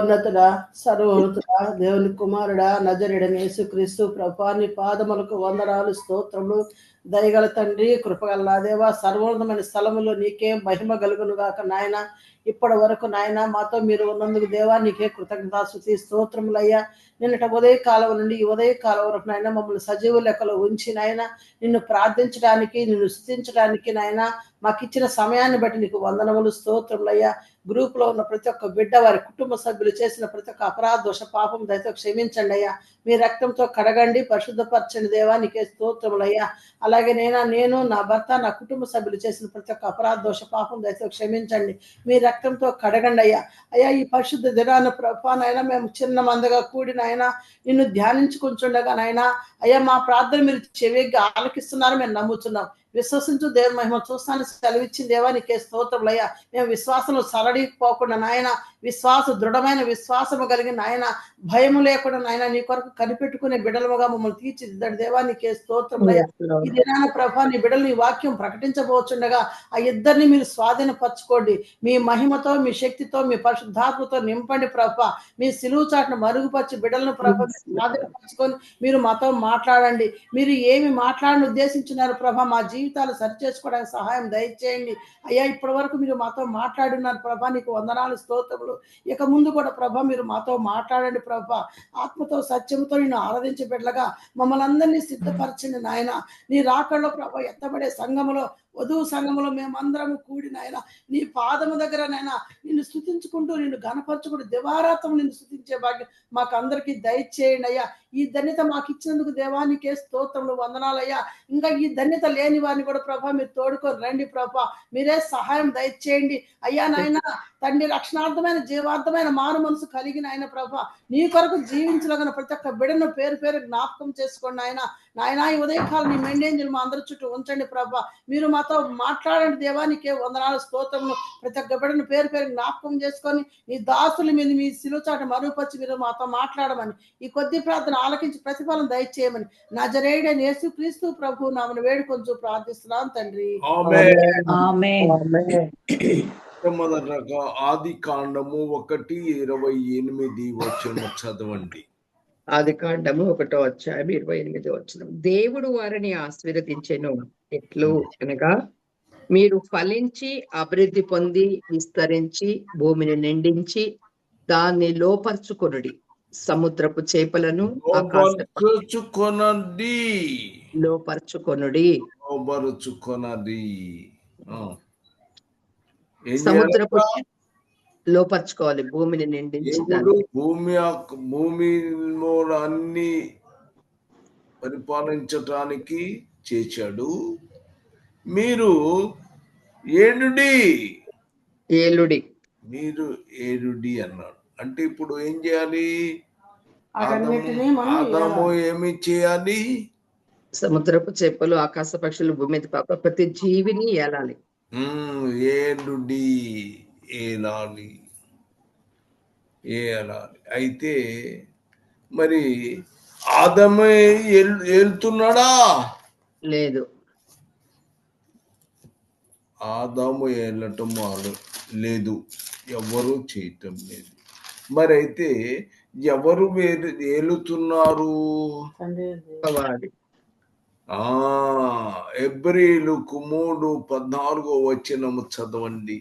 మహోన్నతుడా సర్వోన్నతుడా దేవుని కుమారుడా నజరుడని యేసుక్రీస్తు ప్రభాని పాదములకు వందనాలు స్తోత్రములు దయగల తండ్రి కృపగల దేవా సర్వోన్నతమైన స్థలములో నీకే మహిమ కలుగును గాక నాయన. ఇప్పటి వరకు నాయన మాతో మీరు ఉన్నందుకు దేవా నీకే కృతజ్ఞతాస్తుతి స్తోత్రములయ్యా. నిన్నట ఉదయ కాలం నుండి ఈ ఉదయ కాలం వరకు నాయన మమ్మల్ని సజీవ లెక్కలో ఉంచి నాయన నిన్ను ప్రార్థించడానికి నిన్ను స్థుతించడానికి నాయన మాకు ఇచ్చిన సమయాన్ని బట్టి నీకు వందనములు స్తోత్రములయ్యా. గ్రూప్లో ఉన్న ప్రతి ఒక్క బిడ్డ వారి కుటుంబ సభ్యులు చేసిన ప్రతి ఒక్క అపరాధ దోష పాపం దయతో క్షమించండి అయ్యా. మీ రక్తంతో కడగండి పరిశుద్ధపరచండి దేవా నీకే స్తోత్రములయ్యా. అలాగే నేనా నేను నా భర్త నా కుటుంబ సభ్యులు చేసిన ప్రతి ఒక్క అపరాధ దోష పాపం దయతో క్షమించండి. మీ రక్తంతో కడగండి అయ్యా. అయ్యా ఈ పరిశుద్ధ దినాన ప్రభానైనా మేము చిన్న మందగా కూడిన ఆయన నిన్ను ధ్యానించుకుంటుండగా నాయన అయ్యా మా ప్రార్థన మీరు చెవిగా ఆలకిస్తున్నారు మేము నమ్ముతున్నాం. విశ్వసించు దేవుని మహిమ చూస్తాను సెలవిచ్చింది దేవా నీకే స్తోత్రములయ్యా మేము విశ్వాసంలో సరడిపోకుండా నాయన విశ్వాస దృఢమైన విశ్వాసము కలిగిన నాయన భయము లేకుండా నాయన నీ కొరకు కనిపెట్టుకునే బిడలముగా మమ్మల్ని తీర్చిదిద్దాడు. దేవా నీకే స్తోత్రములయ్యా ఈ దినాన ప్రభా నీ బిడ్డలు నీ వాక్యం ప్రకటించబోచుండగా ఆ ఇద్దరిని మీరు స్వాధీనపరచుకోండి. మీ మహిమతో మీ శక్తితో మీ పరిశుద్ధాత్మతో నింపండి ప్రభ. మీ సిలువు చాటును మరుగుపరిచి బిడ్డలను ప్రభ స్వాధీనపరచుకొని మీరు మాతో మాట్లాడండి. మీరు ఏమి మాట్లాడని ఉద్దేశించినారు ప్రభ మా జీవితాలు సరి చేసుకోవడానికి సహాయం దయచేయండి. అయ్యా ఇప్పటి వరకు మీరు మాతో మాట్లాడినారు ప్రభా నీకు వందనాలు స్తోత్రములు ఇక ముందు కూడా ప్రభ మీరు మాతో మాట్లాడండి ప్రభ. ఆత్మతో సత్యంతో నిన్ను ఆరాధించి బిడ్డలుగా మమ్మల్ని అందరినీ సిద్ధపరచండి నాయన. నీ రాకడలో ప్రభ ఎత్తబడే సంఘములో వధువు సంఘములో మేమందరము కూడి నాయన నీ పాదము దగ్గర నైనా నిన్ను స్థుతించుకుంటూ నిన్ను గణపరచుకుంటూ దివారాతం నిన్ను స్థుతించే భాగ్యం మాకు అందరికీ దయచేయండి అయ్యా. ఈ ధన్యత మాకు ఇచ్చినందుకు దేవానికే స్తోత్రములు వందనాలయ్యా. ఇంకా ఈ ధన్యత లేని వారిని కూడా ప్రభా మీరు తోడుకొని రండి ప్రభా. మీరే సహాయం దయచేయండి. అయ్యా నాయన తండ్రి రక్షణార్థమైన జీవార్థమైన మారు మనసు కలిగిన ఆయన ప్రభ నీ కొరకు జీవించగలిగిన ప్రతి ఒక్క బిడను పేరు పేరు జ్ఞాపకం చేసుకోండి ఆయన నాయన ఈ ఉదయకాలం నీ మెండేంజలు మా అందరి చుట్టూ ఉంచండి ప్రభ. మీరు మాతో మాట్లాడండి దేవానికే వందనాలు స్తోత్రములు. ప్రతి ఒక్క బిడను పేరు పేరు జ్ఞాపకం చేసుకొని నీ దాసుల మీద మీ సిలుచాట మరుగుపరిచి మీరు మాతో మాట్లాడమని ఈ కొద్ది ప్రార్థన ఆలకించి ప్రతిఫలం దయచేయమని నా జరేయుడైన యేసు క్రీస్తు ప్రభు నామను వేడుకొంచు ప్రార్థిస్తున్నాను తండ్రి. ఆమేన్. మొదటగా ఆది కాండము ఒకటి ఇరవై ఎనిమిది వచ్చిన చదవండి. ఆది కాండము ఒకటో అధ్యాయం ఇరవై ఎనిమిది వచ్చిన దేవుడు వారిని ఆశీర్వదించెను. ఎట్లు? అనగా మీరు ఫలించి అభివృద్ధి పొంది విస్తరించి భూమిని నిండించి దాన్ని లోపర్చుకొనుడి. సముద్రపు చేపలను లోపర్చుకొనుడి. లోపరుచుకొనది. ఏం సముద్రపు? లోపర్చుకోవాలి భూమిని నిండించి భూమి భూమిలో అన్ని పరిపాలించటానికి చేశాడు. మీరు ఏనుడి? ఏలుడి. మీరు ఏడుడి అన్నాడు. అంటే ఇప్పుడు ఏం చేయాలి? ఆదాము ఏమి చేయాలి? సముద్రపు చేపలు ఆకాశ పక్షులు భూమి మీద పాప ప్రతి జీవిని ఏలాలి. ఉమ్, ఏలుడి ఏలాలి ఏలాలి అయితే మరి ఆదమే ఏలుతున్నాడా లేదు. ఆదాము ఏలటం ఆలు లేదు. ఎవరు చేయటం లేదు. మరి అయితే ఎవరు వేరు ఏలుతున్నారు? వాడి ఆ ఎబ్రిలుకు మూడు పద్నాలుగో వచనము చదవండి.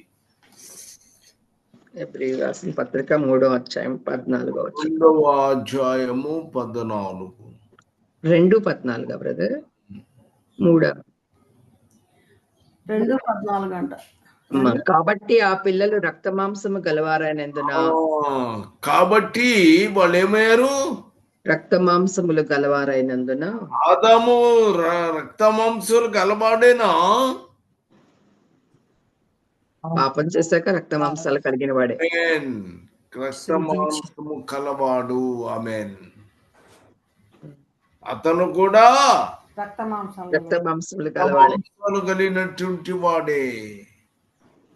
ఏప్రిల్ రాసిన పత్రిక మూడో అధ్యాయం పద్నాలుగో రెండవ అధ్యాయము పద్నాలుగు. రెండు పద్నాలుగా బ్రదర్? మూడో? రెండు పద్నాలుగు అంట. కాబట్టి ఆ పిల్లలు రక్త మాంసము గలవారైనందున ఆ, కాబట్టి వాళ్ళు ఏమయ్యారు? రక్త మాంసములు గలవారైనందున ఆదాము రక్త మాంసాలు కలబాడేనా పాపం చేశాక రక్త మాంసాలు కలిగిన వాడే. రక్త మాంసము కలవాడు. ఆమెన్. అతను కూడా రక్త మాంసములు కలిగినటువంటి వాడే.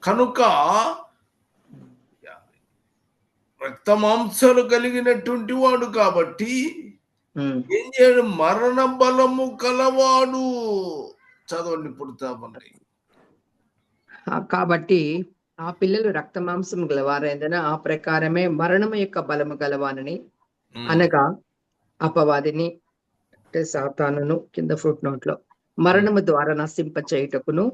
కనుక రక్త మాంసాలు కలిగినటువంటి వాడు కాబట్టి. ఏం చేయడు మరణ బలము కలవాడు చదవండి ఆ, కాబట్టి ఆ పిల్లలు రక్త మాంసం గలవారైందన ఆ ప్రకారమే మరణము యొక్క బలము గలవానని. అనగా అపవాదిని అంటే సాతానును కింద ఫుట్ నోట్లో మరణము ద్వారా నశింప చేయుటకును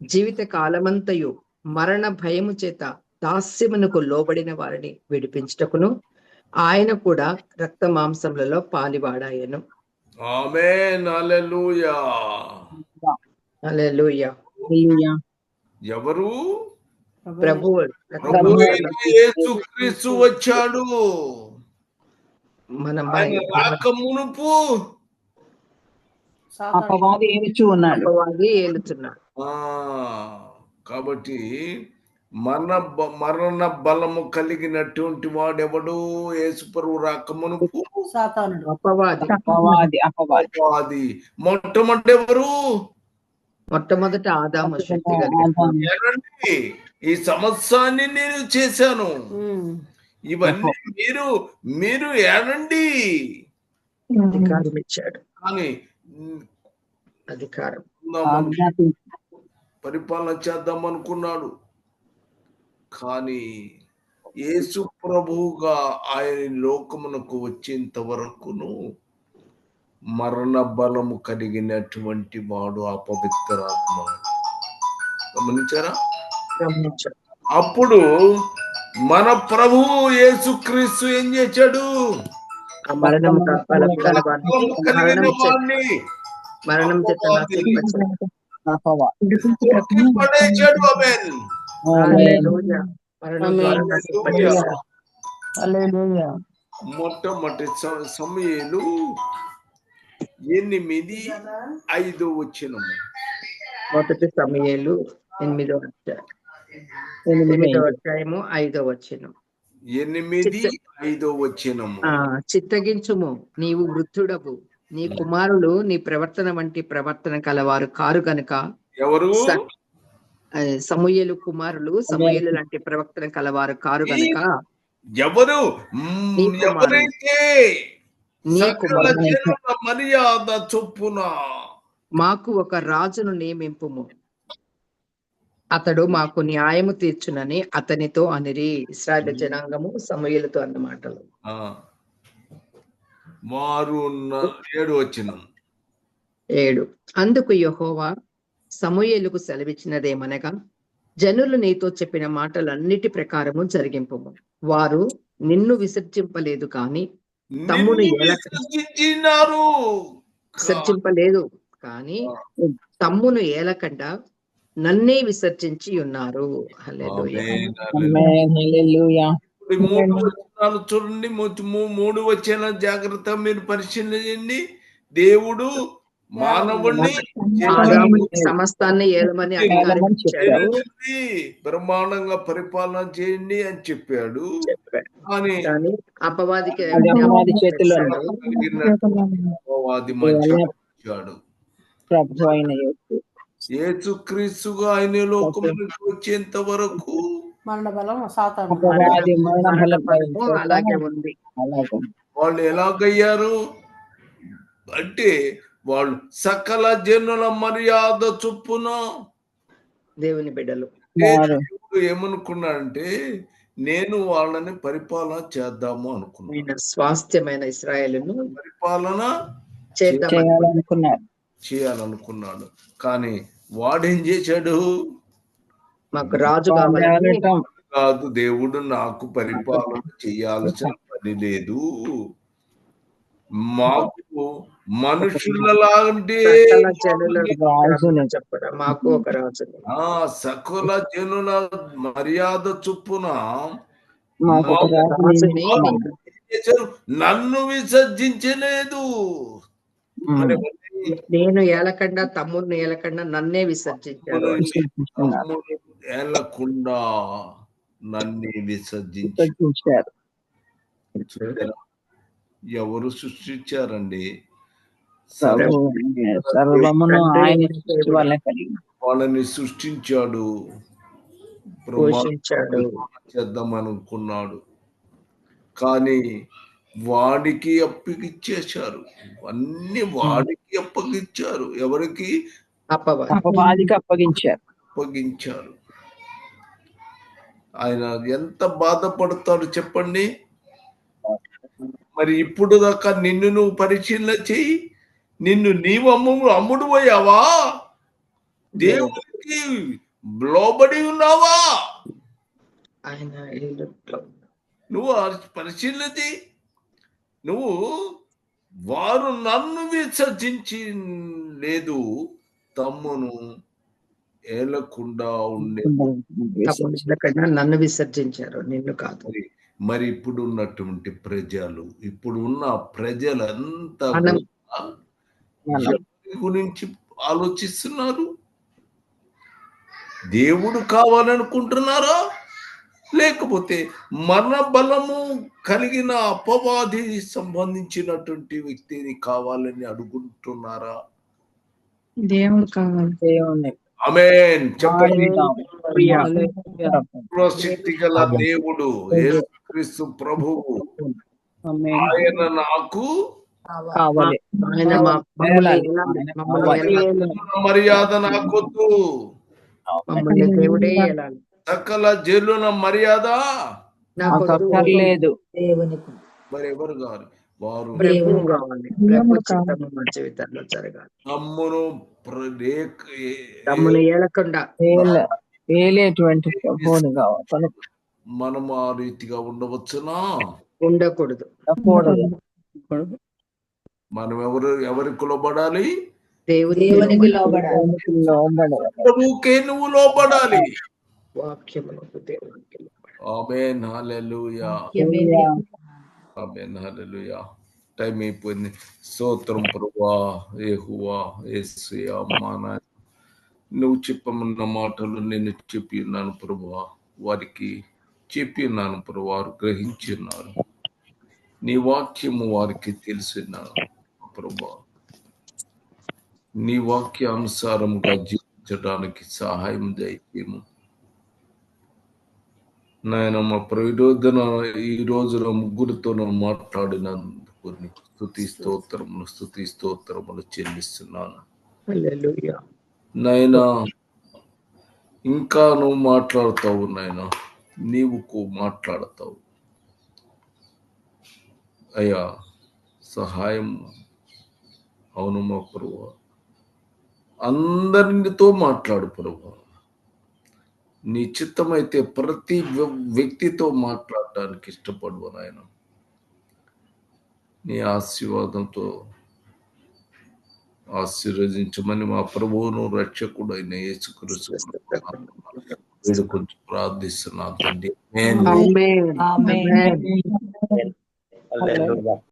జీవిత కాలమంతయు మరణ భయము చేత దాస్యమునకు లోబడిన వారిని విడిపించుటకును. ఆయన కూడా రక్త మాంసములలో పాలివాడాయను. ఆమేన్. హల్లెలూయా. హల్లెలూయా. హల్లెలూయా. ఎవరు? ప్రభు యేసుక్రీస్తు వచ్చాడు. మన రాక మునుపు. అపవాది ఏలుచు ఉన్నాడు. అపవాది ఏలుతున్నాడు ఆ కాబట్టి మరణ మరణ బలము కలిగినటువంటి వాడెవడు? యేసుపరువు రాక మునుపు? సాతానుడు. అపవాది. అపవాది అపవాది. మొట్టమొదటి ఎవరు? మొట్టమొదట ఆదాము ఈ సమస్యాన్ని నేను చేశాను. ఇవన్నీ మీరు మీరు ఏనండి అధికారం ఇచ్చాడు కానీ అధికారం. పరిపాలన చేద్దాం అనుకున్నాడు కానీ యేసు ప్రభువుగా ఆయన లోకమునకు వచ్చేంత వరకును మరణ బలము కలిగినటువంటి వాడు అపవిత్రాత్మ గమనించారా? గమనించాడు అప్పుడు మన ప్రభువు యేసుక్రీస్తు ఏం చేశాడు? ఆ మరణం పడేశాడు మొట్టమొదటి సమయలు ఎనిమిది ఐదు వచ్చినము మొదటి సమయాలు ఎనిమిదో ఎనిమిది. అధ్యాయము ఐదో వచ్చిన ఎనిమిది ఐదో వచ్చినము ఆ చిత్తగించుము. నీవు వృద్ధుడవు. నీ కుమారులు నీ ప్రవర్తన వంటి ప్రవర్తన కలవారు కారు గనుక ఎవరు? సమూయేలు కుమారులు సమూయేలు లాంటి ప్రవర్తన కలవారు కారు గనుక. ఎవరు. ఎవరైతే మర్యాద చొప్పున మాకు ఒక రాజును నియమింపుము. అతడు మాకు న్యాయము తీర్చునని అతనితో అనిరి. ఇస్రాయల్ జనాంగము సమూయేలుతో అన్న మాటలు. ఆ, వారు ఉన్న- ఏడు వచ్చినం. ఏడు. అందుకు యెహోవా సమూయేలుకు సెలవిచ్చినదేమనగా జనులు నీతో చెప్పిన మాటలన్నిటి ప్రకారము జరిగింపము వారు నిన్ను విసర్జింపలేదు కాని విసర్జించినారు. విసర్జింపలేదు కానీ తమ్మును ఏలకుండా నన్నే విసర్జించి ఉన్నారు. చూడండి మూడు- వచ్చిన జాగ్రత్త మీరు పరిశీలన చేయండి. దేవుడు మానవుణ్ణి సమస్తాన్ని ఏలమని బ్రహ్మాండంగా పరిపాలన చేయండి అని చెప్పాడు. కానీ అపవాదికి అపవాది చేతిలో. అపవాది యేసు. యేసుక్రీస్తుగా ఆయన లోకమునికి వచ్చేంత వరకు మరణ బలం సాతాను. అపవాది మరణ బలం బలము అలాగే ఉంది. అలాగే. వాళ్ళు ఎలాగయ్యారు? అంటే వాళ్ళు సకల జనుల మర్యాద చొప్పున దేవుని బిడ్డలు. ఏమనుకున్నాడంటే నేను వాళ్ళని పరిపాలన చేద్దాము అనుకున్నాను స్వాస్థ్యమైన ఇస్రాయేలును పరిపాలన చేయాలనుకున్నాడు. కానీ వాడేం చేశాడు? మాకు రాజు. కాదు దేవుడు నాకు పరిపాలన చేయాల్సిన పని లేదు. మాకు మనుషులలాంటి మాకు ఒక సకల జనుల మర్యాద చొప్పున? నన్ను విసర్జించలేదు. నేను ఏలకుండా తమ్ముడిని ఏలకుండా నన్నే. తమ్ముడు ఏలకుండా నన్ను విసర్జించి విసర్జించారు. ఎవరు సృష్టించారండి? సర్వమును ఆయన వాళ్ళని సృష్టించాడు. పోషించాడు. చేద్దాం అనుకున్నాడు. కానీ వాడికి అప్పగిచ్చేశారు. అన్ని వాడికి అప్పగించారు ఎవరికి? అప్పగించారు. అప్పగించారు. ఆయన ఎంత బాధపడతాడు చెప్పండి? మరి ఇప్పుడు దాకా నిన్ను నువ్వు పరిశీలన చెయ్యి నిన్ను నీవు అమ్ము అమ్ముడు పోయావా? దేవుడికి లోబడి ఉన్నావా? నువ్వు చెయ్యి నువ్వు వారు నన్ను విసర్జించి లేదు తమ్మును ఏలకుండా ఉండే నన్ను విసర్జించారు నిన్ను కాదు. మరి ఇప్పుడు ఉన్నటువంటి ప్రజలు ఇప్పుడు ఉన్న ప్రజలంతా మనం- గురించి ఆలోచిస్తున్నారు? దేవుడు కావాలనుకుంటున్నారా? లేకపోతే మరణ బలము కలిగిన అపవాది సంబంధించినటువంటి వ్యక్తిని కావాలని అడుగుంటున్నారా? దేవుడు కావాలి. దేవుని అమేన్ చెప్పండి. దేవుడు యేసుక్రీస్తు ప్రభువు. ఆమేన్. ఆయన నాకు. మర్యాద నాకొద్దు. సకల జల్లున మర్యాద అక్కర్లేదు మరి ఎవరు వారు. కావాలి. జరగాలి. తమ్మును ఏలకుండా. ఏల ఏలేటువంటి కావాలి. మనం ఆ రీతిగా ఉండవచ్చునా? ఉండకూడదు. కూడదు మనం ఎవరు ఎవరికి లోబడాలి? దేవుని దేవునికి నువ్వు లోబడాలి. వాక్యములకు దేవునికి లోబడాలి. ఆమేన్. హల్లెలూయా. ఆమేన్. హల్లెలూయా. టైం అయిపోయింది. స్తోత్రం ప్రభువా ఏహువా నాయన. నువ్వు చెప్పమన్న మాటలు నేను చెప్పి ఉన్నాను ప్రభువా. వారికి చెప్పి ఉన్నాను ప్రభు వారు గ్రహించి ఉన్నారు నీ వాక్యము వారికి తెలిసినాను ప్రభా. నీ వాక్యానుసారంగా జీవించడానికి సహాయం దయచేయము. నాయన మా ప్రయోజన ఈ రోజున ముగ్గురితో మాట్లాడినందుకు స్థుతి స్తోత్రములు స్థుతి స్తోత్రములు చెల్లిస్తున్నాను. నాయనా ఇంకా నువ్వు మాట్లాడతావు నాయన. నీవు మాట్లాడతావు. అయ్యా సహాయం అవును మా ప్రభు అందరితో మాట్లాడు ప్రభు నీ చిత్తమైతే ప్రతి వ్య- వ్యక్తితో మాట్లాడటానికి ఇష్టపడు నాయన. నీ ఆశీర్వాదంతో ఆశీర్వదించమని మా ప్రభువును రక్షకుడు అయిన యేసుక్రీస్తు వేడుకొంచు ప్రార్థిస్తున్నా తండ్రి.